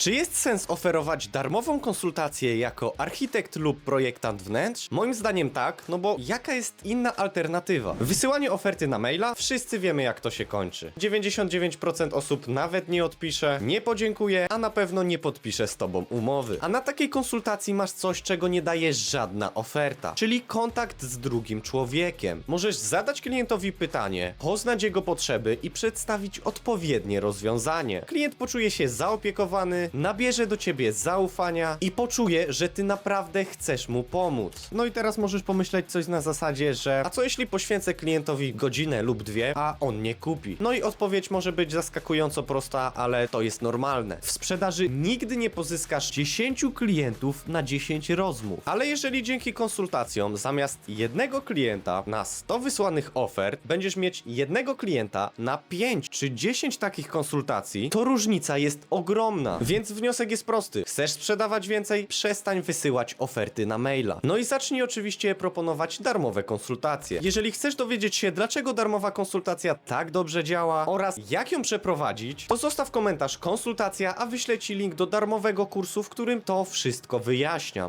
Czy jest sens oferować darmową konsultację jako architekt lub projektant wnętrz? Moim zdaniem tak, no bo jaka jest inna alternatywa? Wysyłanie oferty na maila? Wszyscy wiemy jak to się kończy. 99% osób nawet nie odpisze, nie podziękuje, a na pewno nie podpisze z tobą umowy. A na takiej konsultacji masz coś, czego nie daje żadna oferta, czyli kontakt z drugim człowiekiem. Możesz zadać klientowi pytanie, poznać jego potrzeby i przedstawić odpowiednie rozwiązanie. Klient poczuje się zaopiekowany, nabierze do ciebie zaufania i poczuje, że ty naprawdę chcesz mu pomóc. No i teraz możesz pomyśleć coś na zasadzie, że a co jeśli poświęcę klientowi godzinę lub dwie, a on nie kupi? No i odpowiedź może być zaskakująco prosta, ale to jest normalne. W sprzedaży nigdy nie pozyskasz 10 klientów na 10 rozmów. Ale jeżeli dzięki konsultacjom zamiast jednego klienta na 100 wysłanych ofert będziesz mieć jednego klienta na 5 czy 10 takich konsultacji, to różnica jest ogromna. Więc wniosek jest prosty. Chcesz sprzedawać więcej? Przestań wysyłać oferty na maila. No i zacznij oczywiście proponować darmowe konsultacje. Jeżeli chcesz dowiedzieć się, dlaczego darmowa konsultacja tak dobrze działa oraz jak ją przeprowadzić, to zostaw komentarz konsultacja, a wyślę Ci link do darmowego kursu, w którym to wszystko wyjaśniam.